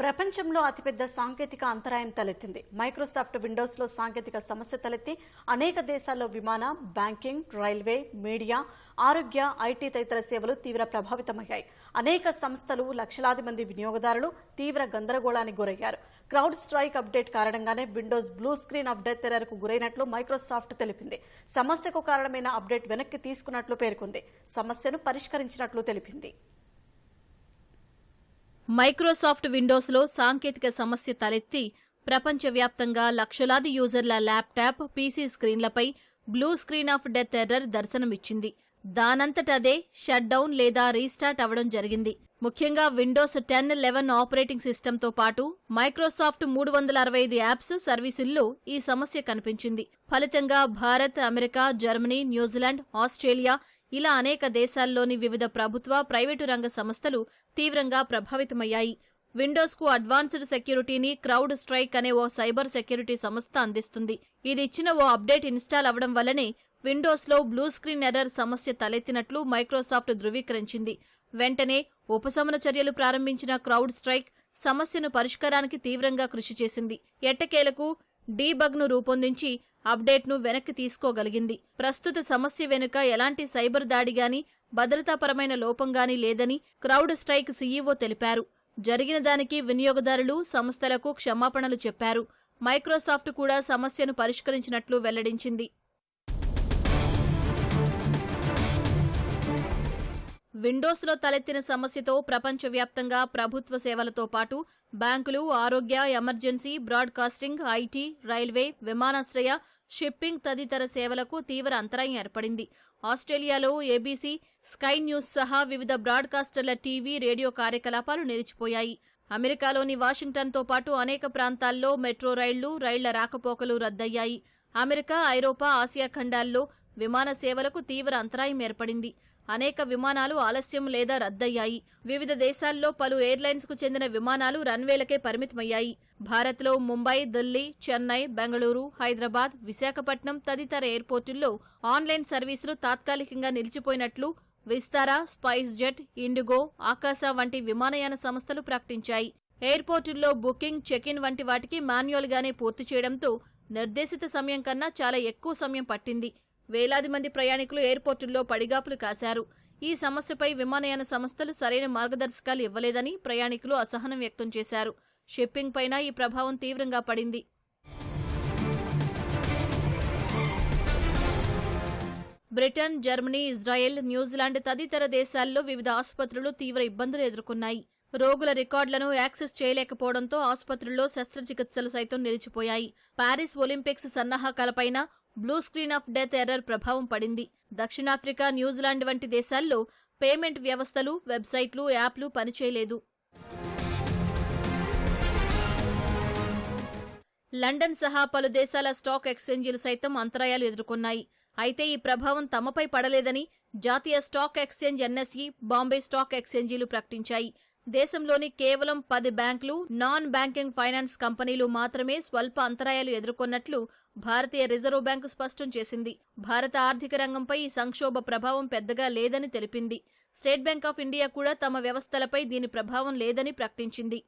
ప్రపంచంలో అతిపెద్ద సాంకేతిక అంతరాయం తలెత్తింది. మైక్రోసాఫ్ట్ విండోస్లో సాంకేతిక సమస్య తలెత్తి అనేక దేశాల్లో విమాన బ్యాంకింగ్ రైల్వే మీడియా ఆరోగ్య ఐటీ తదితర సేవలు తీవ్ర ప్రభావితమయ్యాయి. అనేక సంస్థలు లక్షలాది మంది వినియోగదారులు తీవ్ర గందరగోళానికి గురయ్యారు. క్రౌడ్ స్ట్రైక్ అప్డేట్ కారణంగానే విండోస్ బ్లూ స్క్రీన్ అప్డేట్ తెరకు గురైనట్లు మైక్రోసాఫ్ట్ తెలిపింది. సమస్యకు కారణమైన అప్డేట్ వెనక్కి తీసుకున్నట్లు పేర్కొంది. సమస్యను పరిష్కరించినట్లు తెలిపింది. మైక్రోసాఫ్ట్ విండోస్లో సాంకేతిక సమస్య తలెత్తి ప్రపంచవ్యాప్తంగా లక్షలాది యూజర్ల laptop PC స్క్రీన్లపై blue screen of death error దర్శనమిచ్చింది. దానంతటదే షట్ డౌన్ లేదా రీస్టార్ట్ అవడం జరిగింది. ముఖ్యంగా విండోస్ టెన్ లెవెన్ ఆపరేటింగ్ సిస్టంతో పాటు మైక్రోసాఫ్ట్ మూడు వందల అరవై ఐదు యాప్స్ సర్వీసుల్లో ఈ సమస్య కనిపించింది. ఫలితంగా Bharat America Germany New Zealand Australia ఇలా అనేక దేశాల్లోని వివిధ ప్రభుత్వ ప్రైవేటు రంగ సంస్థలు తీవ్రంగా ప్రభావితమయ్యాయి. విండోస్కు అడ్వాన్స్డ్ సెక్యూరిటీని క్రౌడ్ స్ట్రైక్ అనే ఓ సైబర్ సెక్యూరిటీ సంస్థ అందిస్తుంది. ఇది ఇచ్చిన ఓ అప్డేట్ ఇన్స్టాల్ అవడం వల్లనే విండోస్లో బ్లూ స్క్రీన్ ఎర్రర్ సమస్య తలెత్తినట్లు మైక్రోసాఫ్ట్ ధృవీకరించింది. వెంటనే ఉపశమన చర్యలు ప్రారంభించిన క్రౌడ్ స్ట్రైక్ సమస్యను పరిష్కారానికి తీవ్రంగా కృషి చేసింది. ఎట్టకేలకు డీబగ్ను రూపొందించి అప్డేట్ను వెనక్కి తీసుకోగలిగింది. ప్రస్తుత సమస్య వెనుక ఎలాంటి సైబర్ దాడి గాని భద్రతాపరమైన లోపంగాని లేదని క్రౌడ్ స్ట్రైక్ సీఈఓ తెలిపారు. జరిగిన దానికి వినియోగదారులు సంస్థలకు క్షమాపణలు చెప్పారు. మైక్రోసాఫ్ట్ కూడా సమస్యను పరిష్కరించినట్లు వెల్లడించింది. విండోస్లో తలెత్తిన సమస్యతో ప్రపంచవ్యాప్తంగా ప్రభుత్వ సేవలతో పాటు బ్యాంకులు ఆరోగ్య ఎమర్జెన్సీ బ్రాడ్కాస్టింగ్ ఐటీ రైల్వే విమానాశ్రయ షిప్పింగ్ తదితర సేవలకు తీవ్ర అంతరాయం ఏర్పడింది. ఆస్ట్రేలియాలో ఏబీసీ స్కై న్యూస్ సహా వివిధ బ్రాడ్కాస్టర్ల టీవీ రేడియో కార్యకలాపాలు నిలిచిపోయాయి. అమెరికాలోని వాషింగ్టన్తో పాటు అనేక ప్రాంతాల్లో మెట్రో రైళ్ళు రైళ్ళ రాకపోకలు రద్దయ్యాయి. అమెరికా ఐరోపా ఆసియా ఖండాల్లో విమాన సేవలకు తీవ్ర అంతరాయం ఏర్పడింది. అనేక విమానాలు ఆలస్యం లేదా రద్దయ్యాయి. వివిధ దేశాల్లో పలు ఎయిర్లైన్స్కు చెందిన విమానాలు రన్వేలకే పరిమితమయ్యాయి. భారత్లో ముంబై ఢిల్లీ చెన్నై బెంగళూరు హైదరాబాద్ విశాఖపట్నం తదితర ఎయిర్పోర్టుల్లో ఆన్లైన్ సర్వీసులు తాత్కాలికంగా నిలిచిపోయినట్లు విస్తారా స్పైస్ జెట్ ఇండిగో ఆకాశ వంటి విమానయాన సంస్థలు ప్రకటించాయి. ఎయిర్పోర్టుల్లో బుకింగ్ చెక్ ఇన్ వంటి వాటికి మాన్యువల్గానే పూర్తి చేయడంతో నిర్దేశిత సమయం కన్నా చాలా ఎక్కువ సమయం పట్టింది. వేలాది మంది ప్రయాణికులు ఎయిర్పోర్టుల్లో పడిగాపులు కాశారు. ఈ సమస్యపై విమానయాన సంస్థలు సరైన మార్గదర్శకాలు ఇవ్వలేదని ప్రయాణికులు అసహనం వ్యక్తం చేశారు. షిప్పింగ్ పైన ఈ ప్రభావం తీవ్రంగా పడింది. బ్రిటన్ జర్మనీ ఇజ్రాయెల్ న్యూజిలాండ్ తదితర దేశాల్లో వివిధ ఆసుపత్రులు తీవ్ర ఇబ్బందులు ఎదుర్కొన్నాయి. రోగుల రికార్డులను యాక్సెస్ చేయలేకపోవడంతో ఆసుపత్రుల్లో శస్త్రచికిత్సలు సైతం నిలిచిపోయాయి. Paris Olympics సన్నాహకాలపైన blue screen of death error ప్రభావం పడింది. దక్షిణాఫ్రికా న్యూజిలాండ్ వంటి దేశాల్లో పేమెంట్ వ్యవస్థలు వెబ్సైట్లు యాప్లు పనిచేయలేదు. లండన్ సహా పలు దేశాల స్టాక్ ఎక్స్చేంజీలు సైతం అంతరాయాలు ఎదుర్కొన్నాయి. అయితే ఈ ప్రభావం తమపై పడలేదని జాతీయ stock exchange NSE Bombay stock ఎక్స్చేంజీలు ప్రకటించాయి. దేశంలోని కేవలం పది బ్యాంకులు నాన్ బ్యాంకింగ్ ఫైనాన్స్ కంపెనీలు మాత్రమే స్వల్ప అంతరాయాలు ఎదుర్కొన్నట్లు భారతీయ రిజర్వ్ బ్యాంకు స్పష్టం చేసింది. భారత ఆర్థిక రంగంపై ఈ సంక్షోభ ప్రభావం పెద్దగా లేదని తెలిపింది. స్టేట్ బ్యాంక్ ఆఫ్ ఇండియా కూడా తమ వ్యవస్థలపై దీని ప్రభావం లేదని ప్రకటించింది.